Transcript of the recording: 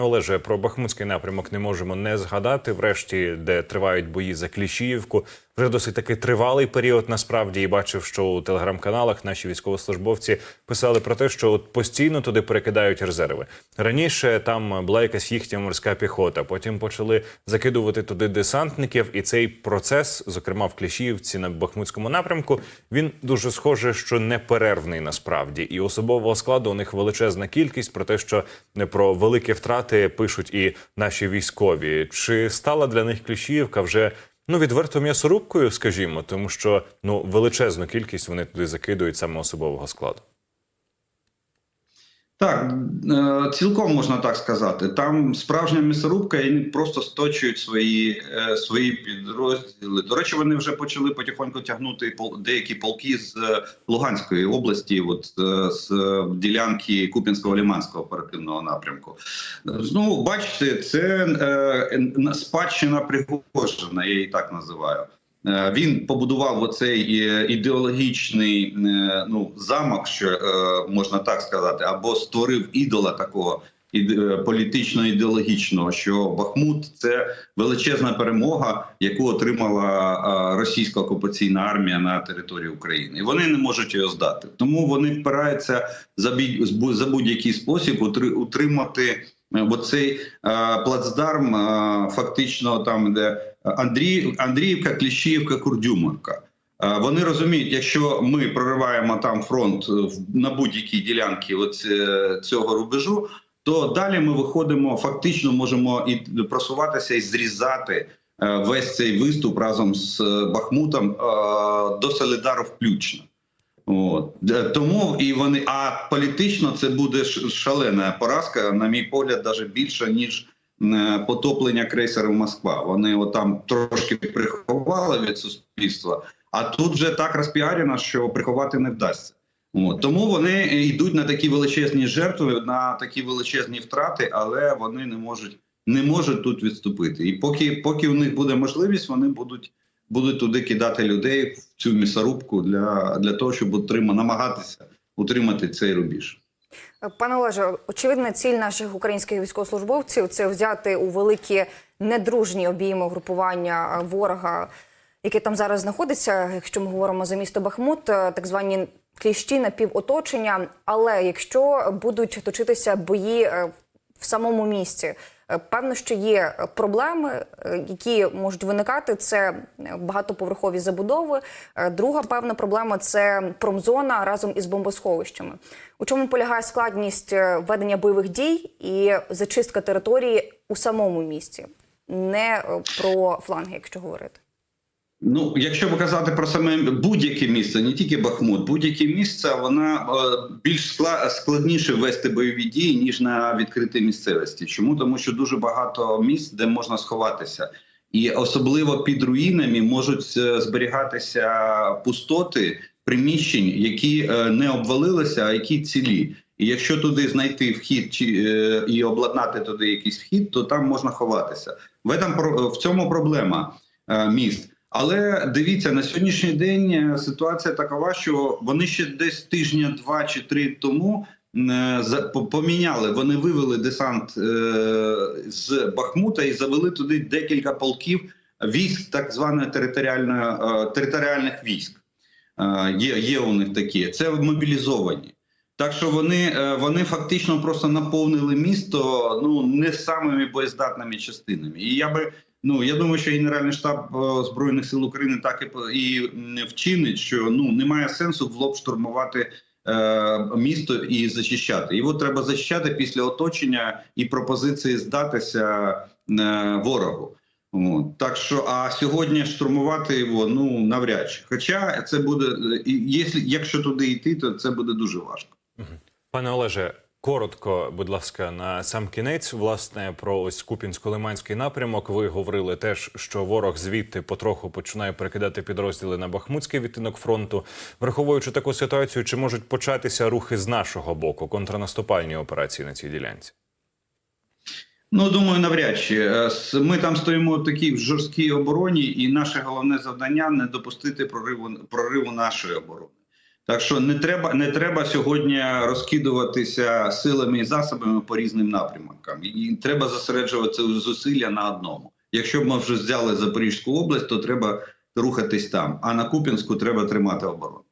Олеже, про Бахмутський напрямок не можемо не згадати. Врешті, де тривають бої за Кліщіївку, вже досить таки тривалий період. Насправді і бачив, що у телеграм-каналах наші військовослужбовці писали про те, що от постійно туди перекидають резерви. Раніше там була якась їхня морська піхота. Потім почали закидувати туди десантників, і цей процес, зокрема в Кліщіївці на Бахмутському напрямку, він дуже схоже, що неперервний насправді. І особового складу у них величезна кількість про те, що не про великі втрати пишуть і наші військові. Чи стала для них Кліщіївка вже ну відверто м'ясорубкою, скажімо, тому що ну величезну кількість вони туди закидують саме особового складу. Так, е, цілком можна так сказати. Там справжня м'ясорубка, і просто сточують свої е, свої підрозділи. До речі, вони вже почали потихоньку тягнути деякі полки з е, Луганської області, от з ділянки Куп'янського-Ліманського оперативного напрямку. Ну, бачите, це спадщина Пригожина, я її так називаю. Е, Він побудував оцей е, ідеологічний е, ну замок, що можна так сказати, або створив ідола такого іде- політично-ідеологічного, що Бахмут це величезна перемога, яку отримала російська окупаційна армія на території України, і вони не можуть його здати. Тому вони впираються за будь-який спосіб утри- утримати. Оцей е, плацдарм фактично там, де Андрій, Андріївка, Кліщіївка, Курдюмовка. Е, Вони розуміють, якщо ми прориваємо там фронт е, на будь-якій ділянці е, цього рубежу, то далі ми виходимо, фактично можемо і просуватися і зрізати весь цей виступ разом з Бахмутом до Солідару включно. От тому і вони, а політично це буде шалена поразка, на мій погляд, навіть більше ніж потоплення крейсеру Москва. Вони отам трошки приховали від суспільства, а тут вже так розпіарено, що приховати не вдасться. От. Тому вони йдуть на такі величезні жертви, на такі величезні втрати, але вони не можуть не можуть тут відступити. І поки, поки у них буде можливість, вони будуть будуть туди кидати людей в цю місорубку для, для того, щоб утрима, намагатися утримати цей рубіж. Пане Олеже, очевидна ціль наших українських військовослужбовців це взяти у великі недружні обійми групування ворога, яке там зараз знаходиться. Якщо ми говоримо за місто Бахмут, е, так звані кліщі напівоточення. Але якщо будуть точитися бої е, в самому місті, е, певно, що є е, проблеми, е, які можуть виникати. Це е, багатоповерхові забудови. Е, Друга певна проблема це промзона разом із бомбосховищами. У чому полягає складність е, ведення бойових дій і зачистка території у самому місті, не е, про фланги, якщо говорити. Ну, якщо казати про саме будь-яке місце, не тільки Бахмут, будь-яке місце, вона е, більш складніше вести бойові дії ніж на відкритій місцевості. Чому тому, що дуже багато місць, де можна сховатися, і особливо під руїнами можуть е, зберігатися пустоти приміщень, які е, не обвалилися, а які цілі. І якщо туди знайти вхід чи і обладнати туди якийсь вхід, то там можна ховатися. В цьому проблема міст. Але дивіться, на сьогоднішній день е, ситуація такова, що вони ще десь тижня два чи три тому е, поміняли. Вони вивели десант е, з Бахмута і завели туди декілька полків військ, так званої територіальної територіальних військ. Є, є у них такі. Це мобілізовані. Так що вони, е, вони фактично просто наповнили місто ну не самими боєздатними частинами. І я би Ну я думаю, що Генеральний штаб е, збройних сил України так і і вчинить, що ну немає сенсу в лоб штурмувати е, місто і зачищати. Його треба зачищати після оточення і пропозиції здатися е, ворогу. От. Так що, а сьогодні штурмувати його ну навряд чи. Хоча це буде, е, якщо туди йти, то це буде дуже важко. Пане Олеже, коротко, будь ласка, на сам кінець, власне, про ось Купінсько-Лиманський напрямок. Ви говорили теж, що ворог звідти потроху починає перекидати підрозділи на Бахмутський відтинок фронту. Враховуючи таку ситуацію, чи можуть початися рухи з нашого боку, контрнаступальні операції на цій ділянці? Ну думаю, навряд чи Е, ми там стоїмо в такій жорсткій обороні, і наше головне завдання не допустити прориву прориву нашої оборони. Так що не треба, не треба сьогодні розкидуватися силами і засобами по різним напрямкам. І треба зосереджувати зусилля на одному. Якщо б ми вже взяли Запорізьку область, то треба рухатись там. А на Купінську треба тримати оборону.